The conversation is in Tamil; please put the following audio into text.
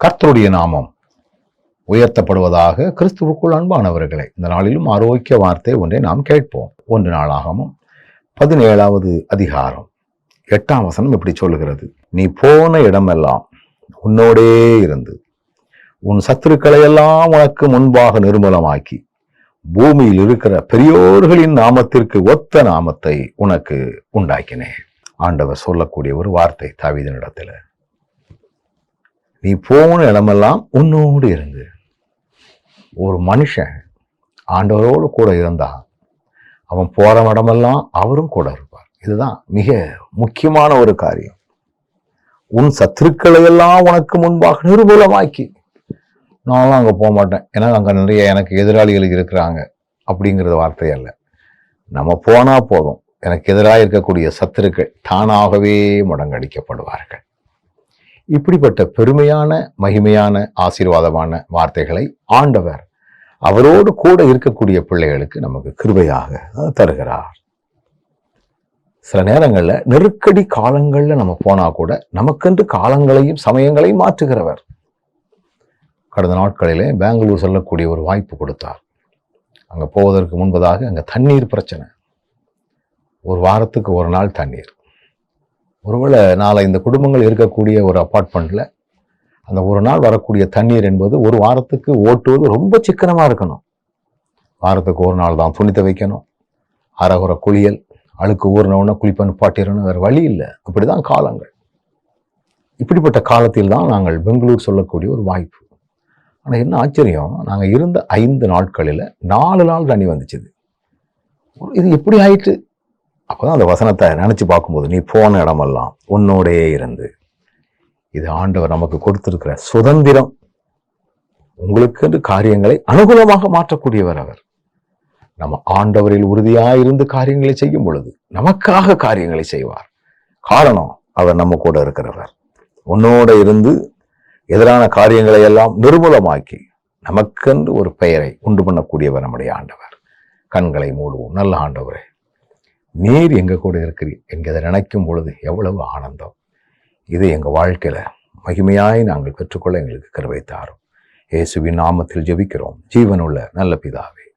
கர்த்தருடைய நாமம் உயர்த்தப்படுவதாக கிறிஸ்துவுக்குள் அன்பானவர்களை இந்த நாளிலும் ஆரோக்கிய வார்த்தை ஒன்றை நாம் கேட்போம். ஒன்று நாளாகவும் பதினேழாவது அதிகாரம் எட்டாம் வசனம் இப்படி சொல்லுகிறது. நீ போன இடமெல்லாம் உன்னோடே இருந்து உன் சத்துருக்களை எல்லாம் உனக்கு முன்பாக நிர்மூலமாக்கி பூமியில் இருக்கிற பெரியோர்களின் நாமத்திற்கு ஒத்த நாமத்தை உனக்கு உண்டாக்கினேன். ஆண்டவர் சொல்லக்கூடிய ஒரு வார்த்தை தாவீதனிடத்துல நீ போன இடமெல்லாம் உன்னோடு இருந்து. ஒரு மனுஷன் ஆண்டவரோடு கூட இருந்தா அவன் போகிற இடமெல்லாம் அவரும் கூட இருப்பார். இதுதான் மிக முக்கியமான ஒரு காரியம். உன் சத்துருக்களை எல்லாம் உனக்கு முன்பாக நிர்மூலமாக்கி நானும் அங்கே போக மாட்டேன். ஏன்னா அங்கே நிறைய எனக்கு எதிராளிகள் இருக்கிறாங்க அப்படிங்கிறது வார்த்தையல்ல நம்ம போனால் போதும். எனக்கு எதிராக இருக்கக்கூடிய சத்துருக்கள் தானாகவே முடங்கடிக்கப்படுவார்கள். இப்படிப்பட்ட பெருமையான மகிமையான ஆசீர்வாதமான வார்த்தைகளை ஆண்டவர் அவரோடு கூட இருக்கக்கூடிய பிள்ளைகளுக்கு நமக்கு கிருபையாக தருகிறார். சில நேரங்களில் நெருக்கடி காலங்களில் நம்ம போனால் கூட நமக்கென்று காலங்களையும் சமயங்களையும் மாற்றுகிறவர். கடந்த நாட்களிலே பெங்களூர் செல்லக்கூடிய ஒரு வாய்ப்பு கொடுத்தார். அங்கே போவதற்கு முன்பதாக அங்கே தண்ணீர் பிரச்சனை. ஒரு வாரத்துக்கு ஒரு நாள் தண்ணீர். ஒருவேளை நாளை இந்த குடும்பங்கள் இருக்கக்கூடிய ஒரு அப்பார்ட்மெண்ட்டில் அந்த ஒரு நாள் வரக்கூடிய தண்ணீர் என்பது ஒரு வாரத்துக்கு ஓட்டுவது ரொம்ப சிக்கனமாக இருக்கணும். வாரத்துக்கு ஒரு நாள் தான் துணி துவைக்கணும். அறகுற குளியல் அழுக்கு ஊறினவுடனே குளிப்பன் பாட்டிடணும் வேறு வழி இல்லை. அப்படிதான் காலங்கள். இப்படிப்பட்ட காலத்தில் தான் நாங்கள் பெங்களூர் சொல்லக்கூடிய ஒரு வாய்ப்பு. ஆனால் என்ன ஆச்சரியம் நாங்கள் இருந்த ஐந்து நாட்களில் நாலு நாள் தண்ணி வந்துச்சுது. இது எப்படி அப்போதான் அந்த வசனத்தை நினச்சி பார்க்கும்போது நீ போன இடமெல்லாம் உன்னோடையே இருந்து. இது ஆண்டவர் நமக்கு கொடுத்திருக்கிற சுதந்திரம். உங்களுக்கு காரியங்களை அனுகூலமாக மாற்றக்கூடியவர் அவர். நம்ம ஆண்டவரில் உறுதியாயிருந்து காரியங்களை செய்யும் பொழுது நமக்காக காரியங்களை செய்வார். காரணம் அவர் நம்ம கூட இருக்கிறவர். உன்னோட இருந்து எதிரான காரியங்களை எல்லாம் நிர்மூலமாக்கி நமக்கென்று ஒரு பெயரை உண்டு பண்ணக்கூடியவர் நம்முடைய ஆண்டவர். கண்களை மூடுவோம். நல்ல ஆண்டவரே நீர் எங்கள் கூட இருக்கிறீர் என்கிறதை நினைக்கும் பொழுது எவ்வளவு ஆனந்தம். இது எங்கள் வாழ்க்கையில் மகிமையாய் நாங்கள் பெற்றுக்கொள்ள எங்களுக்கு கருவை தாரும். இயேசுவின் நாமத்தில் ஜெபிக்கிறோம். ஜீவனுள்ள நல்ல பிதாவே.